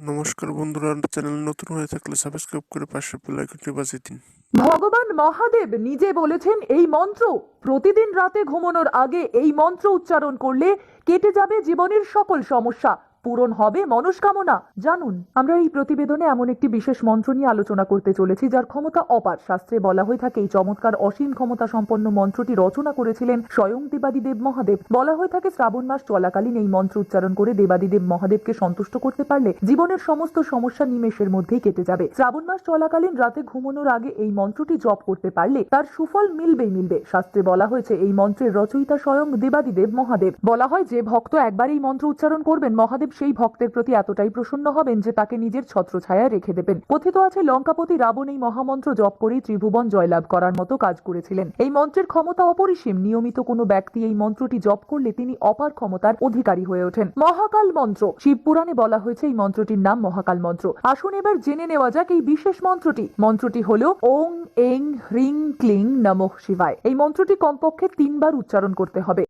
নমস্কার বন্ধুরা চ্যানেল নতুন হয়ে থাকলে সাবস্ক্রাইব করে পাশে বেল আইকনটি বাজিয়ে দিন। ভগবান মহাদেব নিজে বলেছেন এই মন্ত্র। প্রতিদিন রাতে ঘুমানোর আগে এই মন্ত্র উচ্চারণ করলে কেটে যাবে জীবনের সকল সমস্যা। পূরণ হবে মনস্কামনা। জানুন, আমরা এই প্রতিবেদনে এমন একটি বিশেষ মন্ত্র নিয়ে আলোচনা করতে চলেছি, যার ক্ষমতা অপার। শাস্ত্রে বলা হয়ে থাকে, এই চমৎকার অসীম ক্ষমতা সম্পন্ন মন্ত্রটি রচনা করেছিলেন স্বয়ং দেবাদিদেব মহাদেব। বলা হয়ে থাকে, শ্রাবণ মাস চলাকালীন এই মন্ত্র উচ্চারণ করে দেবাদিদেব মহাদেবকে সন্তুষ্ট করতে পারলে জীবনের সমস্ত সমস্যা নিমেষের মধ্যেই কেটে যাবে। শ্রাবণ মাস চলাকালীন রাতে ঘুমানোর আগে এই মন্ত্রটি জপ করতে পারলে তার সুফল মিলবেই মিলবে। শাস্ত্রে বলা হয়েছে, এই মন্ত্রের রচয়িতা স্বয়ং দেবাদিদেব মহাদেব। বলা হয়, যে ভক্ত একবার এই মন্ত্র উচ্চারণ করবেন, মহাদেব সেই ভক্তের প্রতি এতটাই প্রসন্ন হবেন যে তাকে নিজের ছত্রছায়ায় রেখে দেবেন। কথিত আছে, লঙ্কাপতি রাবণ এই মহামন্ত্র জপ করেই ত্রিভুবন জয়লাভ করার মতো কাজ করেছিলেন। এই মন্ত্রের ক্ষমতা অপরিসীম। নিয়মিত কোনো ব্যক্তি এই মন্ত্রটি জপ করলে তিনি অপার ক্ষমতার অধিকারী হয়ে ওঠেন। মহাকাল মন্ত্র। শিব পুরাণে বলা হয়েছে এই মন্ত্রটির নাম মহাকাল মন্ত্র। আসুন এবার জেনে নেওয়া যাক এই বিশেষ মন্ত্রটি। মন্ত্রটি হল ওং, এং, হ্রিং, ক্লিং, নমঃ শিবায়। এই মন্ত্রটি কমপক্ষে তিনবার উচ্চারণ করতে হবে।